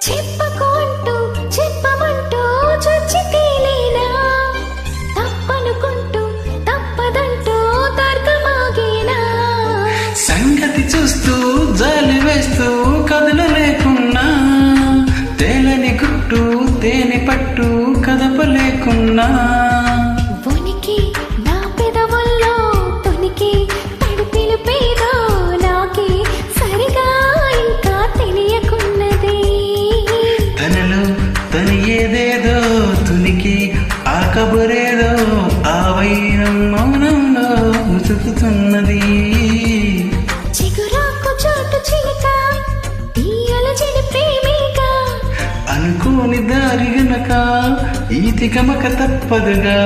చెప్పకుంటూ చెప్పమంటూ చొచ్చితే తప్పనుకుంటూ తప్పదంటూ సంగతి చూస్తూ కథలు లేకున్నా తేలని తేనె పట్టు తను ఏదేదో తునికి ఆ కబురేదో ఆ వైనం మౌనంలో ప్రేమిక. అనుకోని దారి గనక ఈ తికమక తప్పదుగా.